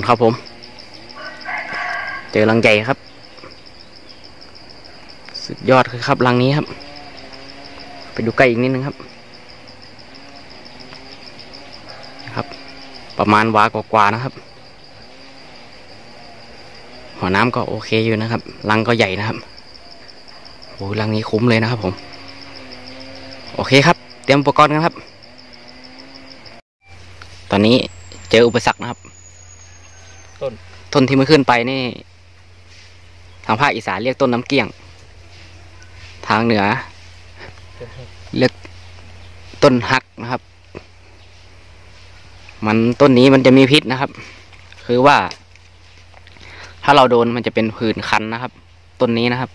นครับผม เจอรังใหญ่ครับ สุดยอดคือครับรังนี้ครับ ไปดูใกล้อีกนิดนึงครับ ครับ ประมาณวากว่าๆนะครับ หัวน้ำก็โอเคอยู่นะครับ รังก็ใหญ่นะครับโอ้ยรังนี้คุ้มเลยนะครับผม โอเคครับ เตรียมอุปกรณ์กันครับ ตอนนี้เจออุปสรรคนะครับ ต้น ต้นที่มันขึ้นไปนี่ ทางภาคอีสานเรียกต้นน้ำเกี้ยง ทางเหนือ เรียกต้นฮักนะครับ มันต้นนี้มันจะมีพิษนะครับ คือว่า ถ้าเราโดนมันจะเป็นผื่นคันนะครับ ต้นนี้นะครับ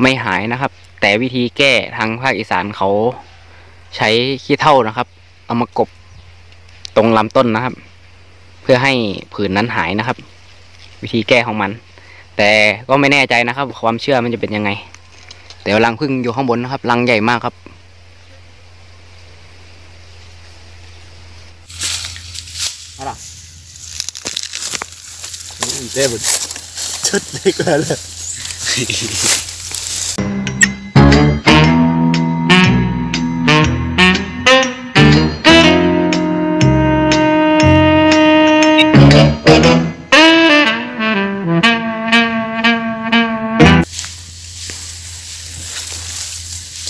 ไม่หายนะครับ แต่วิธีแก้ทางภาคอีสานเขาใช้ขี้เถ้านะครับ เอามากบตรงลำต้นนะครับ พื่อให้ผื่นนั้นหายนะครับ วิธีแก้ของมัน แต่ก็ไม่แน่ใจนะครับ ความเชื่อมันจะเป็นยังไง แต่รังพึ่งอยู่ข้างบนนะครับ รังใหญ่มากครับเด้หมดชุดเล็กแล้วเลย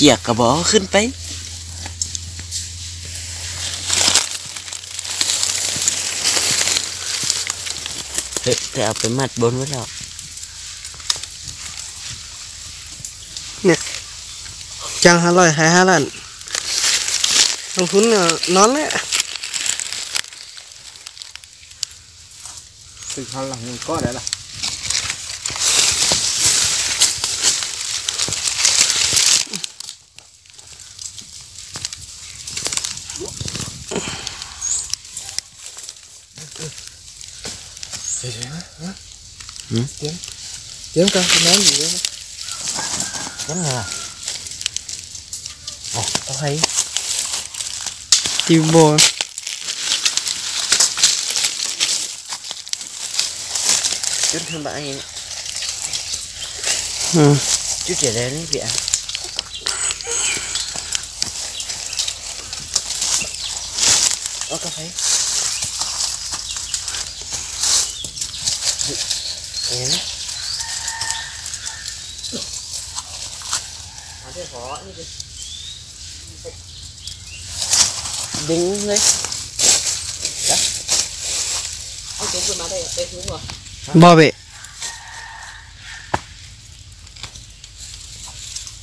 เกียกกระบอกขึ้นไปเฮ้ยแต่เอาไปมัดบนไว้แล้วจ้างห้าร้อยหายห้าล้านลงทุนเนี่ยนอนเลยสึกเขาหลังก็ได้ละ เดี๋ยวนะฮะเตรียมเตรียมกันน้ำอยู่เลย นะยังไงอ๋อเอาให้ทีโบจนถึงบ้านนี้อืมจุดเดียวเลยนี่พี่อะเอากาแฟเห็นไหมเอาเดี๋ยวขอนี่ดิดึงเลยเอาจุกขึ้นมาได้ได้ถุงเหรอบอเบะ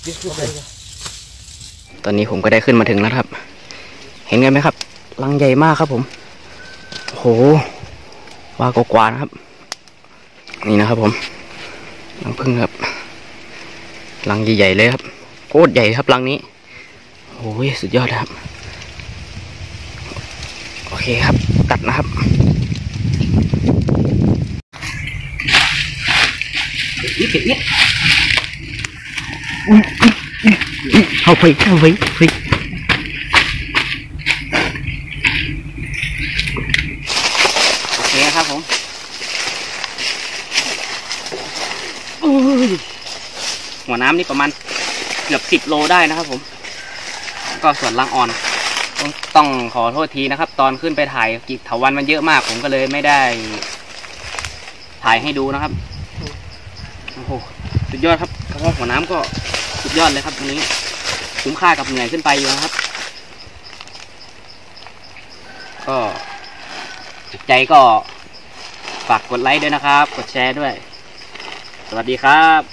ดึงขึ้นไปเลยตอนนี้ผมก็ได้ขึ้นมาถึงแล้วครับ เห็นกันไหมครับรังใหญ่มากครับผมโอ้โหว่ากกว่านะครับ นี่นะครับผมรังพึ่งครับรังใหญ่ๆเลยครับโคตรใหญ่ครับรังนี้โอ้ยสุดยอดครับ โอเคครับตัดนะครับนิดเดียเข้าไปเข้าไปไปโอเคครับผมโอ้ย หัวน้ำนี่ประมาณเกือบสิบโลได้นะครับผม ก็ส่วนล่างอ่อน ต้องขอโทษทีนะครับ ตอนขึ้นไปถ่ายกิจถาวันมันเยอะมาก ผมก็เลยไม่ได้ ถ่ายให้ดูนะครับโอ้โหสุดยอดครับกระเพาะหัวน้ำก็สุดยอดเลยครับตรงนี้คุ้มค่ากับเหนื่อยขึ้นไปอยู่นะครับ ก็ใจก็ฝากกดไลค์ด้วยนะครับ กดแชร์ด้วย วัสดีครับ